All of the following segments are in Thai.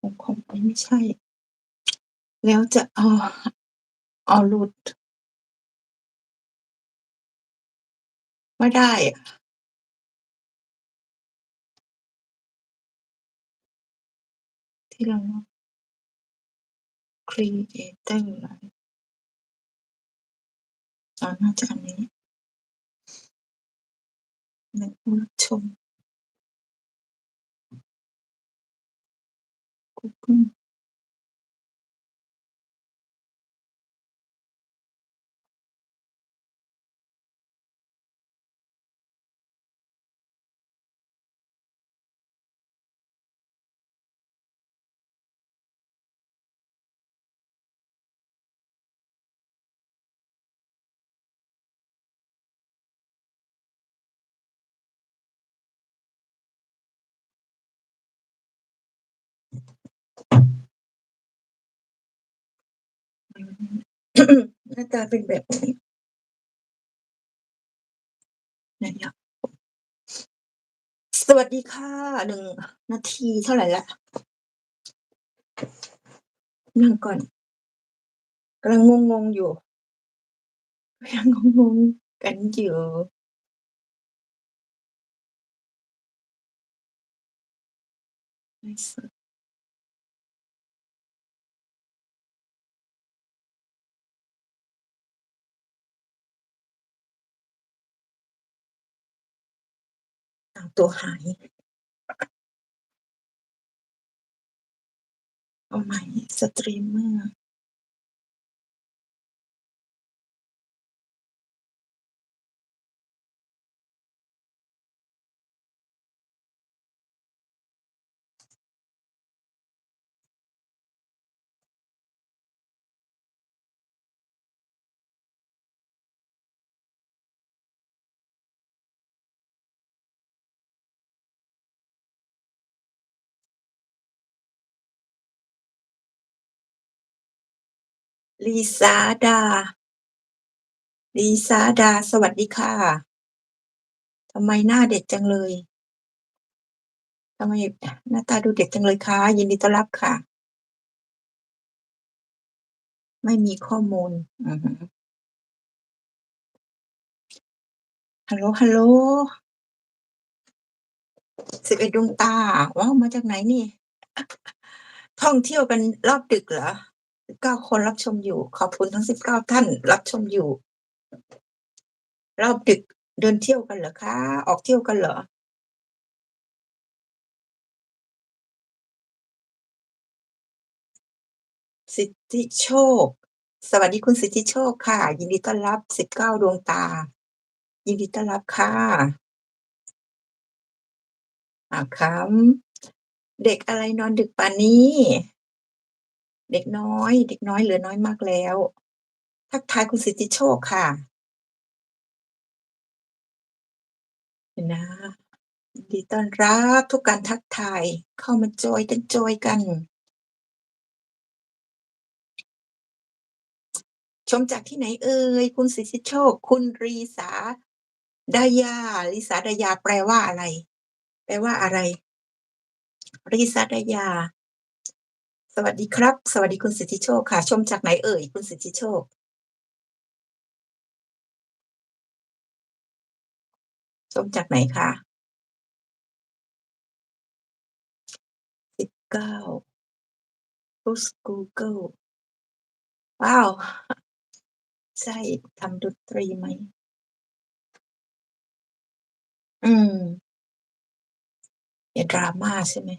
ของของอันไม่ใช่ แล้วจะเอ้ออ้าหลุดไม่ได้อะที่เราครีเอเตอร์อ๋อน่าจะอันนี้ในผู้ชม กูเหน้าตาเป็นแบบนี้ไหนอะสวัสดีค่ะ1นาทีเท่าไหรแล้วนั่งก่อนกำลังงงๆอยู่ยังงงๆกันอยู่ไลฟ์สดางตัวหาย เอาใหม่สตรีมเมอร์ ลีซาดาลีซาดา สวัสดีค่ะทำไมหน้าเด็กจังเลยทำไมหน้าตาดูเด็กจังเลยคะยินดีต้อนรับค่ะ ไม่มีข้อมูลฮัลโหลฮัลโหล11ดวงตาว้าวมาจากไหนนี่ ท่องเที่ยวกันรอบดึกเหรอ? 19 คนรับชมอยู่ ขอบคุณทั้ง 19 ท่านรับชมอยู่ เรอบดึกเดินเที่ยวกันเหรอคะ?ออกเที่ยวกันเหรอ?สิทธิโชค สวัสดีคุณสิทธิโชคค่ะ ยินดีต้อนรับ 19 ดวงตา ยินดีต้อนรับค่ะอ่าขำเด็กอะไรนอนดึกป่านนี้ เด็กน้อย เด็กน้อยเหลือน้อยมากแล้ว ทักทายคุณสิทธิโชคค่ะเดี๋ยวนะดีต้อนรับทุกการทักทายเข้ามาจอยกันจอยกัน ชมจากที่ไหนเอ่ยคุณสิทธิโชค คุณรีสาดายาริสาดายาแปลว่าอะไร แปลว่าอะไร?ริสาดายา สวัสดีครับ สวัสดีคุณสิทธิโชคค่ะ ชมจากไหนเอ่ย คุณสิทธิโชค?ชมจากไหนคะ?19 Push Google ว้าว ใช่ทำดนตรีไหม?อืมอย่า drama ใช่ไหม?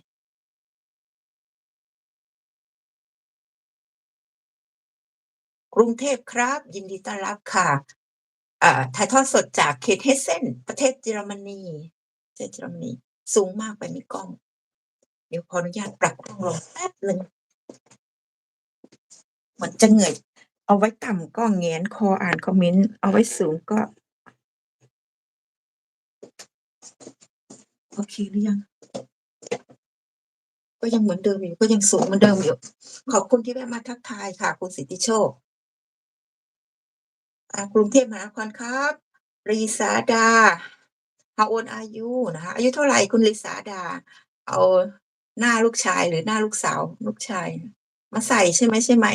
กรุงเทพครับ ยินดีต้อนรับค่ะถ่ายทอดสดจากเขต Hessen ประเทศเยอรมนีประเทศเยอรมนี สูงมากไปไหมกล้อง?เดี๋ยวขออนุญาตปรับกล้องลงแป๊บหนึ่งเหมือนจะเหนื่อยเอาไว้ต่ำก็แงนคออ่านคอมเมนต์เอาไว้สูงก็ โอเคหรือยัง?ก็ยังเหมือนเดิมอยู่ก็ยังสูงเหมือนเดิมอยู่ ขอบคุณที่แวะมาทักทายค่ะ คุณสิทธิโชค กรุงเทพมหานครครับรีสาดา How old are you นะคะอายุเท่าไหร่คุณริสาดา?เอาหน้าลูกชายหรือหน้าลูกสาว ลูกชาย มาใส่ใช่ไหมใช่ไหม?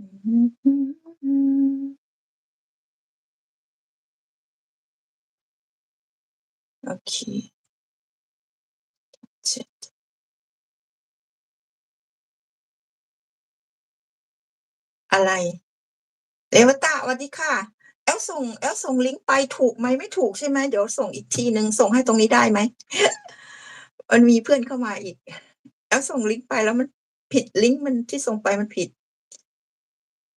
อ เคเช็ดอะไร?เรวตะสวัสดีค่ะ แอลส่ง แอลส่งลิงก์ไปถูกไหม?ไม่ถูกใช่ไหม?เดี๋ยวส่งอีกทีหนึ่งส่งให้ตรงนี้ได้ไหม?มันมีเพื่อนเข้ามาอีก แอลส่งลิงก์ไปแล้วมันผิดลิงก์มันที่ส่งไปมันผิด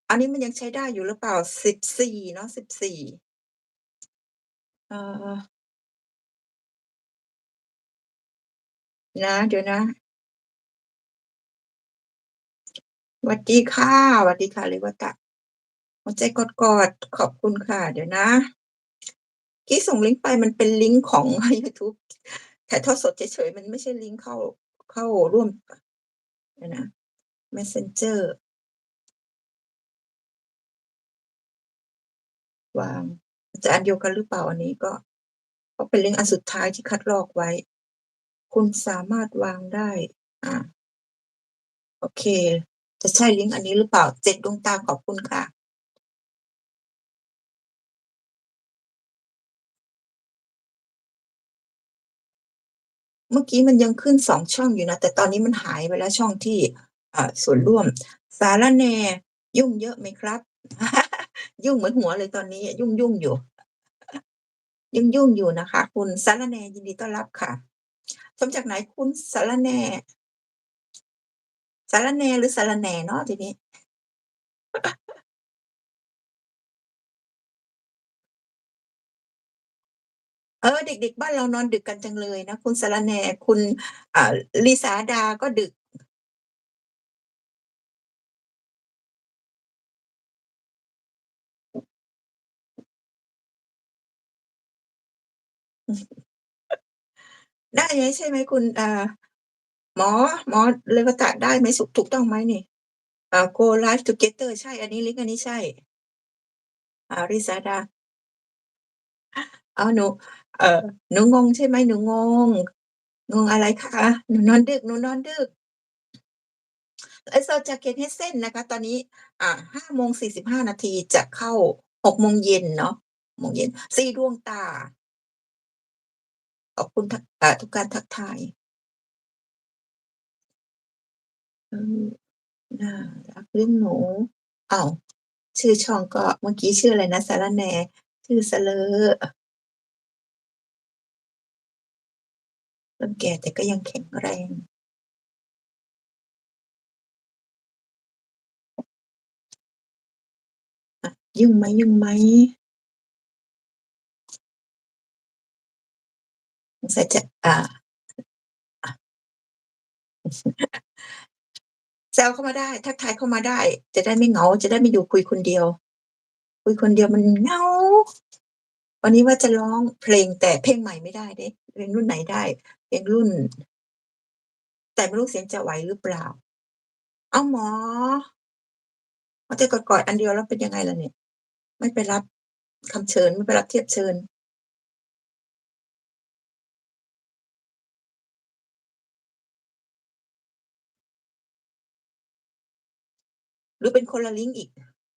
อันนี้มันยังใช้ได้อยู่หรือเปล่า?14เนาะ14เออ นะ เดี๋ยวนะหวัดดีค่ะหวัดดีค่ะเรวตะหัวใจกอดขอบคุณค่ะ เดี๋ยวนะกี้ส่งลิงก์ไปมันเป็นลิงก์ของยูทูบถ่ายทอดสดเฉยๆ มันไม่ใช่ลิงก์เข้าเข้าร่วมนะ Messenger วางจะอันเดียวกันหรือเปล่าอันนี้ก็ก็เป็นลิงก์อันสุดท้ายที่คัดลอกไว้ คุณสามารถวางได้อาโอเค จะใช่ลิงก์อันนี้หรือเปล่า?7ดดวงตาขอบคุณค่ะ เมื่อกี้มันยังขึ้น2ช่องอยู่นะ แต่ตอนนี้มันหายไปแล้วช่องที่ส่วนร่วม สารแน ยุ่งเยอะไหมครับ?ยุ่งเหมือนหัวเลยตอนนี้ ยุ่งๆอยู่ ยุ่งๆอยู่นะคะ คุณสารแนยินดีต้อนรับค่ะ ชมจากไหนคุณสารแน่?สารแน่หรือสะรแน่เนาะทีนี้?เออ เด็ก ๆ บ้านเรานอนดึกกันจังเลยนะ คุณสะรแน่คุณลิสาดาก็ดึก ได้เลยใช่ไหมคุณอ่าหมอหมอเรวตะได้ไหมสุถูกต้องไหมนี่?อ่า Go Live Together ใช่ อันนี้ลิงก์อันนี้ใช่อ่าริสาดาอ้าหนู เอ่อหนูงงใช่ไหม?หนูงง งงอะไรคะ?หนูนอนดึกหนูนอนดึกไลฟ์สดจาก Kenhessen นะคะ ตอนนี้ อ่า5:45นาทีจะเข้า6โมงเย็นเนาะโมงเย็น4ดวงตา ขอบคุณทักทุกการทักทายน่ารักเลี้ยงหนูอ้าวชื่อช่องก็เมื่อกี้ชื่ออะไรนะสะรแน่ชื่อสะเรอเริ่มแก่แต่ก็ยังแข็งแรงยุ่งไหมยุ่งไหม?สงสัยจะ อ่า อะ แซวเข้ามาได้ ทักทายเข้ามาได้ จะได้ไม่เหงา จะได้ไม่อยู่คุยคนเดียว คุยคนเดียวมันเหงา วันนี้ว่าจะร้องเพลงแต่เพลงใหม่ไม่ได้เดะเพลงรุ่นไหนได้เพลงรุ่น แต่ไม่รู้เสียงจะไหวหรือเปล่า เ?อาหมอหัวใจกอดๆอันเดียวแล้วเป็นยังไงล่ะเนี่ย?ไม่ไปรับคำเชิญไม่ไปรับเทียบเชิญ หรือเป็นคนละลิงก์อีก?